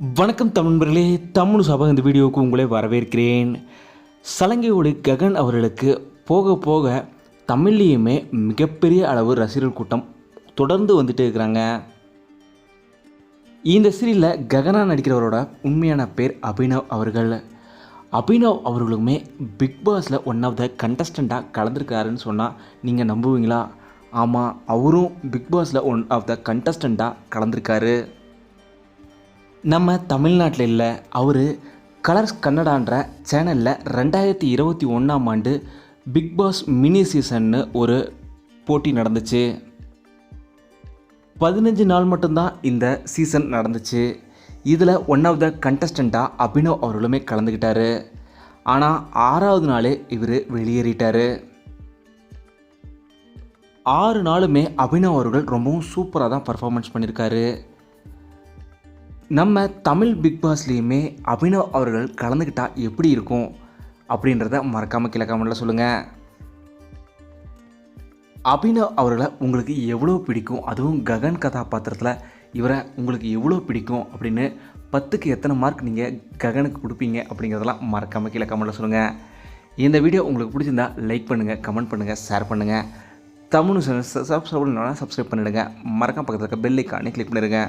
வணக்கம் தமிழ்பர்களே தமிழ் சபா இந்த வீடியோவுக்கு உங்களை வரவேற்கிறேன். சலங்கையோடு ககன் அவர்களுக்கு போக போக தமிழ்லேயுமே மிகப்பெரிய அளவு ரசிகர்கள் கூட்டம் தொடர்ந்து வந்துட்டு இருக்கிறாங்க. இந்த சீரியலில் ககனா நடிக்கிறவரோட உண்மையான பேர் அபினவ் அவர்கள். அபினவ் அவர்களுமே பிக் பாஸில் ஒன் ஆஃப் த கண்டஸ்டண்ட்டாக கலந்துருக்காருன்னு சொன்னால் நீங்கள் நம்புவீங்களா? ஆமாம் அவரும் பிக் பாஸில் ஒன் ஆஃப் த கண்டஸ்டண்ட்டாக கலந்துருக்காரு. நம்ம தமிழ்நாட்டில் இல்லை அவர் கலர்ஸ் கன்னடான்ற சேனலில் ரெண்டாயிரத்தி இருபத்தி ஒன்றாம் ஆண்டு பிக் பாஸ் மினி சீசன்னு ஒரு போட்டி நடந்துச்சு. பதினஞ்சு நாள் மட்டும்தான் இந்த சீசன் நடந்துச்சு. இதில் ஒன் ஆஃப் த கண்டஸ்டண்ட்டாக அபினவ் அவர்களுமே கலந்துக்கிட்டார் ஆனால் ஆறாவது நாளே இவர் வெளியேறிட்டார். ஆறு நாளுமே அபினவ் அவர்கள் ரொம்பவும் சூப்பராக தான் பர்ஃபார்மன்ஸ் பண்ணியிருக்காரு நம்ம தமிழ் பிக் பாஸ்லேயுமே அபினவ் அவர்கள் கலந்துக்கிட்டால் எப்படி இருக்கும் அப்படின்றத மறக்காமல் கீழே கமெண்டில் சொல்லுங்கள் அபினவ் அவர்களை உங்களுக்கு எவ்வளோ பிடிக்கும்? அதுவும் ககன் கதாபாத்திரத்தில் இவரை உங்களுக்கு எவ்வளோ பிடிக்கும் அப்படின்னு பத்துக்கு எத்தனை மார்க் நீங்கள் ககனுக்கு கொடுப்பீங்க அப்படிங்கிறதெல்லாம் மறக்காமல் கீழே கமெண்டில் சொல்லுங்கள் இந்த வீடியோ உங்களுக்கு பிடிச்சிருந்தா லைக் பண்ணுங்கள் கமெண்ட் பண்ணுங்கள் ஷேர் பண்ணுங்கள் தமிழ் சப்ஸ்கிரைப் பண்ணலாம் சப்ஸ்கிரைப் பண்ணிடுங்க. மறக்காம பக்கத்தில் இருக்க பெல் ஐக்கானே கிளிக் பண்ணிடுங்க.